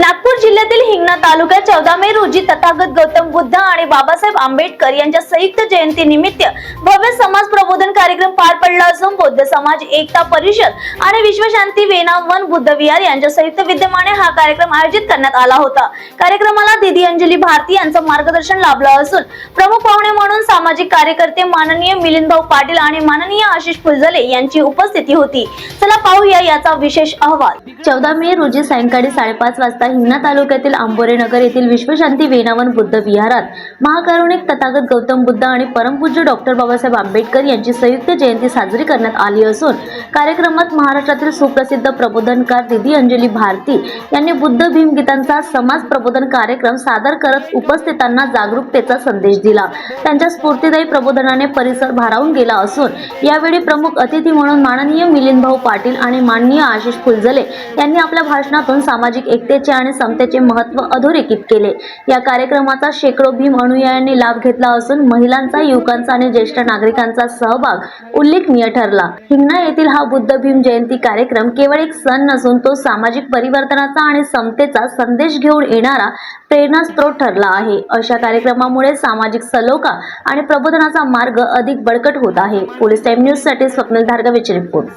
नागपूर जिल्ह्यातील हिंगणा तालुक्यात चौदा मे रोजी तथागत गौतम बुद्ध आणि बाबासाहेब आंबेडकर यांच्या संयुक्त जयंती निमित्त भव्य समाज प्रबोधन कार्यक्रम पार पडला असून बौद्ध समाज एकता परिषद आणि विश्वशांती वेनावन बुद्ध विहार यांच्या संयुक्त विद्यमाने हा कार्यक्रम आयोजित करण्यात आला होता. कार्यक्रमाला दिदी अंजली भारती यांचं मार्गदर्शन लाभलं असून प्रमुख पाहुणे म्हणून सामाजिक कार्यकर्ते माननीय मिलिंदभाऊ पाटील आणि माननीय आशिष फुलझले यांची उपस्थिती होती. चला पाहूया याचा विशेष अहवाल. चौदा मे रोजी सायंकाळी साडेपाच वाजता हिंगणा तालुक्यातील आंबोरे नगर येथील विश्वशांती वेनावन बुद्ध विहारात महाकारुणिक तथागत गौतम बुद्ध आणि परमपूज्य डॉक्टर बाबासाहेब आंबेडकर यांची संयुक्त जयंती साजरी करण्यात आली असून कार्यक्रमात महाराष्ट्रातील सुप्रसिद्ध प्रबोधनकार दिदी अंजली भारती यांनी बुद्ध भीम गीतांचा समाज प्रबोधन कार्यक्रम सादर करत उपस्थितांना जागरूकतेचा संदेश दिला. त्यांच्या स्फूर्तिदायी प्रबोधनाने परिसर भारावून गेला असून यावेळी प्रमुख अतिथी म्हणून माननीय मिलिंदभाऊ पाटील आणि माननीय आशिष फुलझले यांनी आपल्या भाषणातून सामाजिक एकतेचे आणि समतेचे महत्त्व अधोरेखित केले. या कार्यक्रमाचा शेकडो भीम अनुयायांनी लाभ घेतला असून महिलांचा युवकांचा आणि ज्येष्ठ नागरिकांचा सहभाग उल्लेखनीय ठरला. हिंगणा येथील हा बुद्ध भीम जयंती कार्यक्रम केवळ एक सण नसून तो सामाजिक परिवर्तनाचा आणि समतेचा संदेश घेऊन येणारा प्रेरणास्त्रोत ठरला आहे. अशा कार्यक्रमामुळे सामाजिक सलोखा आणि प्रबोधनाचा मार्ग अधिक बळकट होत आहे. पोलीस टाइम न्यूजसाठी स्वप्नील धारगवेचे रिपोर्ट.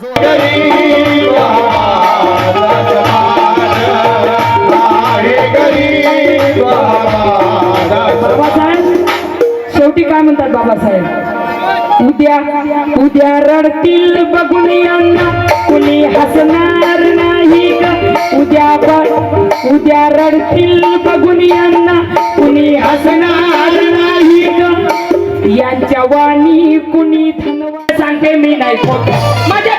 बाबासाहेब शेवटी काय म्हणतात बाबासाहेब? उद्या उद्या रडतील बघून यांना कुणी हसणार नाही ग उद्या उद्या रडतील बघून यांना कुणी हसणार नाही ग यांच्या वाणी कुणी धनवा सांगते मी नाही खोटं. माझ्या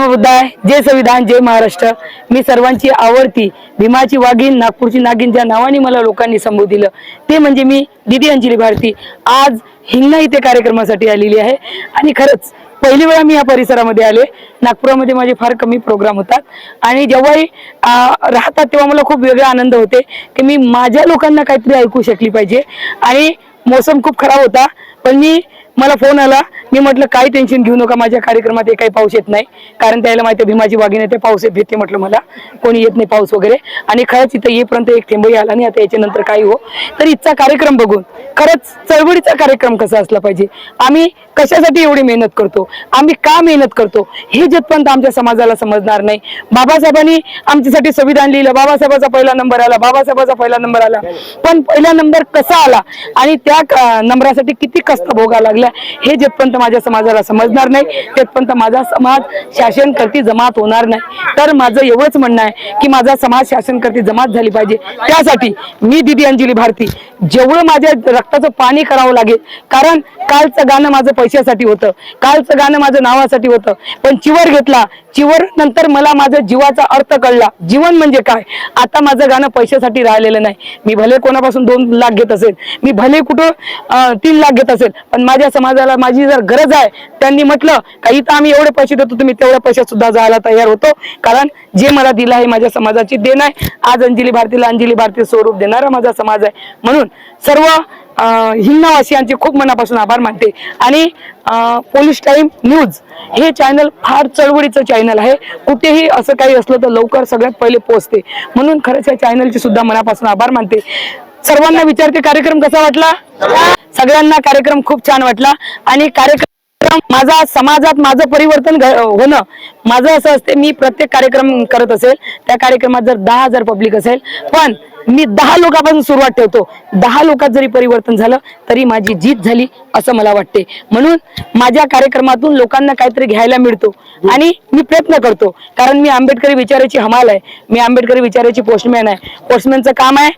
जय जय संविधान जय महाराष्ट्र. मी सर्वांची आवडती भीमाची वाघीण नागपूरची नागिन ज्या नावाने मला लोकांनी संबोधिलं ते म्हणजे मी दिदी अंजली भारती. आज हिंगणा इथे कार्यक्रमासाठी आलेली आहे. आणि खरंच पहिली वेळा मी या परिसरामध्ये आले. नागपुरामध्ये माझे फार कमी प्रोग्राम होतात. आणि जेव्हाही राहतात तेव्हा मला खूप वेगळा आनंद होते की मी माझ्या लोकांना काहीतरी ऐकू शकली पाहिजे. आणि मोसम खूप खराब होता. पण मी मला फोन आला मी म्हटलं काही टेन्शन घेऊ नका माझ्या कार्यक्रमात हे काही पाऊस येत नाही. कारण त्याला माहिती आहे भीमाची वाघीण ते पाऊस येत म्हटलं मला. कोणी येत नाही पाऊस वगैरे. आणि खरंच इथं येईपर्यंत एक थेंबही आला नाही आता याच्यानंतर काही हो. तर इथचा कार्यक्रम बघून खरंच चळवळीचा कार्यक्रम कसा असला पाहिजे? आम्ही कशासाठी एवढी मेहनत करतो? आम्ही का मेहनत करतो? हे जतपर्यंत आमच्या समाजाला समजणार नाही. बाबासाहेबांनी आमच्यासाठी संविधान लिहिलं. बाबासाहेबाचा पहिला नंबर आला. बाबासाहेबाचा पहिला नंबर आला. पण पहिला नंबर कसा आला? आणि त्या नंबरासाठी किती कष्ट भोगा लागल्या हे जतपर्यंत माझ्या समाजाला समजणार नाही. तेथपर्यंत माझा समाज शासन करती जमात होणार नाही. तर माझं एवढंच म्हणणं आहे की माझा समाज शासन करती जमात झाली पाहिजे. त्यासाठी मी दिदी अंजली भारती जेवढं माझ्या रक्ताचं पाणी करावं लागेल कारण कालचं गाणं माझं पैशासाठी होतं कालचं गाणं माझं नावासाठी होतं पण चिवर घेतला चिवर नंतर मला माझं जीवाचा अर्थ कळला. जीवन म्हणजे काय? आता माझं गाणं पैशासाठी राहिलेलं नाही. मी भले कोणापासून दोन लाख घेत असेल मी भले कुठं तीन लाख घेत असेल पण माझ्या समाजाला माझी जर गरज आहे. त्यांनी म्हटलं का इथं आम्ही एवढे पैसे देतो तुम्ही तेवढ्या पैशात सुद्धा जायला तयार होतो. कारण जे मला दिलं आहे माझ्या समाजाची देण आहे. आज अंजली भारतीला अंजली भारती स्वरूप देणारा माझा समाज आहे. म्हणून सर्व अं, हिंगणावासियांचे खूप मनापासून आभार मानते. आणि पोलीस टाइम न्यूज हे चॅनल फार चळवळीचं चॅनल आहे. कुठेही असं काही असलं तर लवकर सगळ्यात पहिले पोहोचते. म्हणून खरंच या चॅनलचे सुद्धा मनापासून आभार मानते. सर्वांना विचारते कार्यक्रम कसा वाटला? सगळ्यांना कार्यक्रम खूप छान वाटला. आणि कार्यक्रम माझा समाजात माझं परिवर्तन घ- होणं माझं असं असते मी प्रत्येक कार्यक्रम करत असेल त्या कार्यक्रमात जर दहा हजार पब्लिक असेल पण मी दहा लोकांपासून सुरुवात ठेवतो. दहा लोकात जरी परिवर्तन झालं तरी माझी जीत झाली असं मला वाटते. म्हणून माझ्या कार्यक्रमातून लोकांना काहीतरी घ्यायला मिळतो. आणि मी प्रयत्न करतो. कारण मी आंबेडकरी विचाराची हमाल आहे. मी आंबेडकरी विचाराची पोस्टमॅन आहे. पोस्टमॅनचं काम आहे.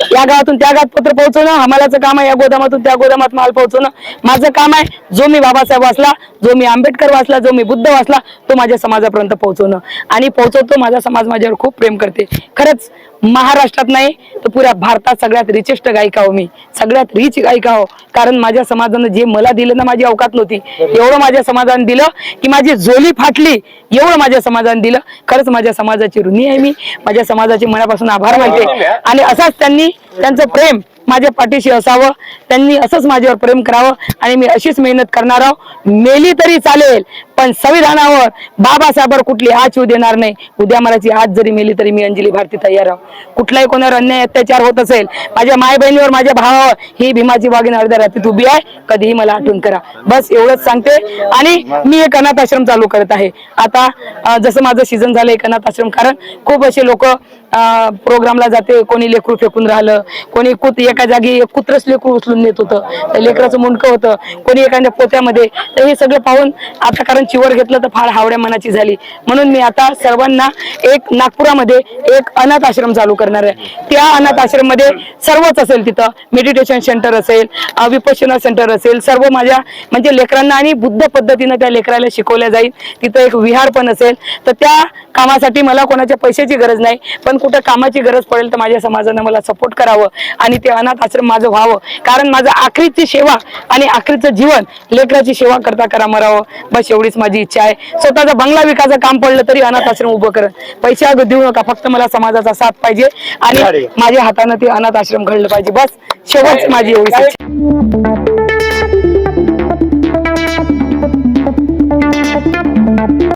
या गावातून त्या गावात पत्र पोहोचवणं हमालाचं काम आहे या गोदामातून त्या गोदामात माल पोहोचवणं. माझं काम आहे जो मी बाबासाहेब वाचला जो मी आंबेडकर वाचला जो मी बुद्ध वाचला तो माझ्या समाजापर्यंत पोहोचवणं. आणि पोहोचवतो माझा समाज माझ्यावर खूप प्रेम करते. खरंच महाराष्ट्रात नाही तर पुऱ्या भारतात सगळ्यात रिचेस्ट गायिका हो मी. सगळ्यात रिच गायिका हो. कारण माझ्या समाजानं जे मला दिलं ना माझी अवकात नव्हती. एवढं माझ्या समाजाने दिलं की माझी झोली फाटली. एवढं माझ्या समाजाने दिलं. खरंच माझ्या समाजाची ऋणी आहे मी. माझ्या समाजाचे मनापासून आभार मानते. आणि असाच त्यांनी त्यांचं प्रेम माझ्या पाठीशी असावं त्यांनी असंच माझ्यावर प्रेम करावं आणि मी अशीच मेहनत करणार आहो. मेली तरी चालेल पण संविधानावर बाबासाहेबांवर कुठली आच येऊ देणार नाही. उद्या मराठी आज जरी मेली तरी मी अंजली भारती तयार आहो. कुठलाही कोणावर अन्याय अत्याचार होत असेल माझ्या माय बहिणीवर माझ्या भावावर ही भीमाची वाघीण अर्ध्या रात्रीत उभी आहे कधीही मला आठवण करा. बस एवढंच सांगते आणि मी एक अनाथ आश्रम चालू करत आहे. आता जसं माझं सीझन झालं एक अनाथ आश्रम कारण खूप असे लोक प्रोग्रामला जाते कोणी लेकरू फेकून राहिलं कोणी कुत एक जागी एक कुत्रच लेकरू उचलून नेत होतं. त्या लेकराचं मुंडकं होतं. कोणी एखाद्या पोत्यामध्ये तर हे सगळं पाहून आता कारण चिवर घेतलं तर फार हावड्या मनाची झाली. म्हणून मी आता सर्वांना एक नागपुरामध्ये एक अनाथ आश्रम चालू करणार आहे. त्या अनाथ आश्रममध्ये सर्वच असेल तिथं. मेडिटेशन सेंटर असेल विपशना सेंटर असेल सर्व माझ्या म्हणजे लेकरांना आणि बुद्ध पद्धतीनं त्या लेकराला शिकवल्या जाईल. तिथं एक विहार पण असेल. तर त्या कामासाठी मला कोणाच्या पैशाची गरज नाही पण कुठं कामाची गरज पडेल तर माझ्या समाजानं मला सपोर्ट करावं आणि ते अनाथ आश्रम माझं व्हावं. कारण माझं आखरीची सेवा आणि आखरीचं जीवन लेकराची सेवा करता करा मरावं. बस एवढीच माझी इच्छा आहे. स्वतःचा बंगला विकायचं काम पडलं तरी अनाथ आश्रम उभं कर पैसे अगं देऊ नका फक्त मला समाजाचा साथ पाहिजे आणि माझ्या हातानं ते अनाथ आश्रम घडलं पाहिजे. बस शेवट माझी एवढीच इच्छा